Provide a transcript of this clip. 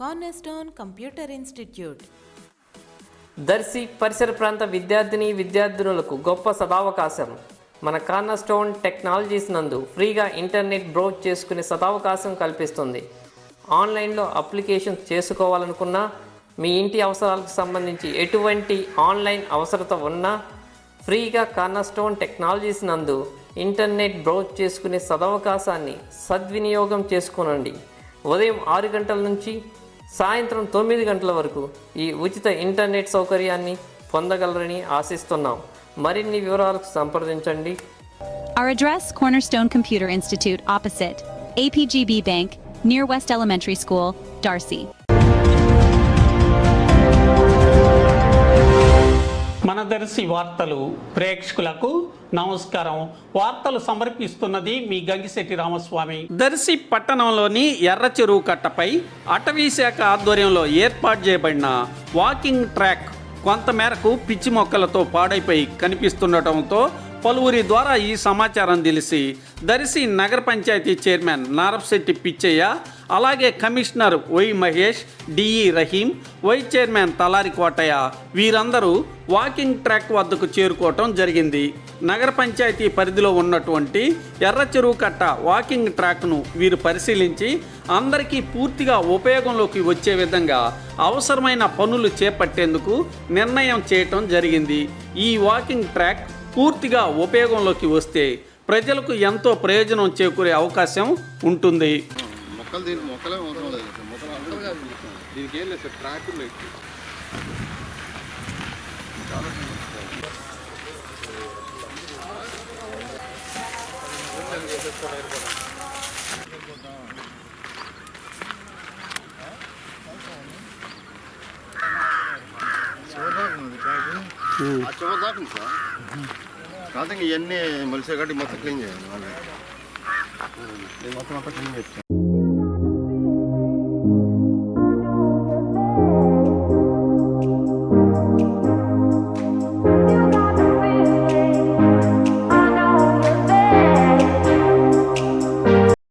Cornerstone computer institute. Darsi పరిసర ప్రాంత విద్యార్థిని విద్యార్థినులకు గొప్ప సదావకాశం. మన కార్నర్స్టోన్ టెక్నాలజీస్ నందు ఫ్రీగా ఇంటర్నెట్ బ్రౌజ్ చేసుకునే సదావకాశం కల్పిస్తుంది. ఆన్లైన్లో అప్లికేషన్ చేసుకోవాలనుకున్నా మీ ఇంటి అవసరాలకు సంబంధించి ఎటువంటి ఆన్లైన్ అవసరత ఉన్నా ఫ్రీగా కార్నర్స్టోన్ టెక్నాలజీస్ నందు ఇంటర్నెట్ బ్రౌజ్ చేసుకునే సదవకాశాన్ని సద్వినియోగం చేసుకోనండి. ఉదయం ఆరు గంటల నుంచి సాయంత్రం తొమ్మిది గంటల వరకు ఈ ఉచిత ఇంటర్నెట్ సౌకర్యాన్ని పొందగలరని ఆశిస్తున్నాం మరిన్ని వివరాలకు సంప్రదించండి Our address Cornerstone Computer Institute opposite APGB Bank near West Elementary School, Darcy. మనదర్శి వార్తలు ప్రేక్షకులకు నమస్కారం. వార్తలు సమర్పిస్తున్నది మీ గంగిశెట్టి రామస్వామి. దర్శి పట్టణంలోని ఎర్ర చెరువు కట్టపై అటవీ శాఖ ఆధ్వర్యంలో ఏర్పాటు చేయబడిన వాకింగ్ ట్రాక్ కొంతమేరకు పిచ్చి మొక్కలతో పాడైపోయి కనిపిస్తుండటంతో పలువురి ద్వారా ఈ సమాచారం తెలిసి దర్శి నగర పంచాయతీ చైర్మన్ నారప్శెట్టి పిచ్చయ్య అలాగే commissioner Y Mahesh DE Rahim vice chairman Talari Kotaiah వీరందరూ వాకింగ్ ట్రాక్ వద్దకు చేరుకోవటం జరిగింది. నగర పంచాయతీ పరిధిలో ఉన్నటువంటి ఎర్ర చెరువు కట్ట వాకింగ్ ట్రాక్ను వీరు పరిశీలించి అందరికీ పూర్తిగా ఉపయోగంలోకి వచ్చే విధంగా అవసరమైన పనులు చేపట్టేందుకు నిర్ణయం చేయటం జరిగింది. ఈ వాకింగ్ ట్రాక్ పూర్తిగా ఉపయోగంలోకి వస్తే ప్రజలకు ఎంతో ప్రయోజనం చేకూరే అవకాశం ఉంటుంది. మొక్కలు ఆ చివరి దాకా సార్ కాదు ఇవన్నీ మలిసే కాబట్టి మొత్తం క్లీన్ చేయాలి మళ్ళీ. మొత్తం అంతా క్లీన్ చేస్తాను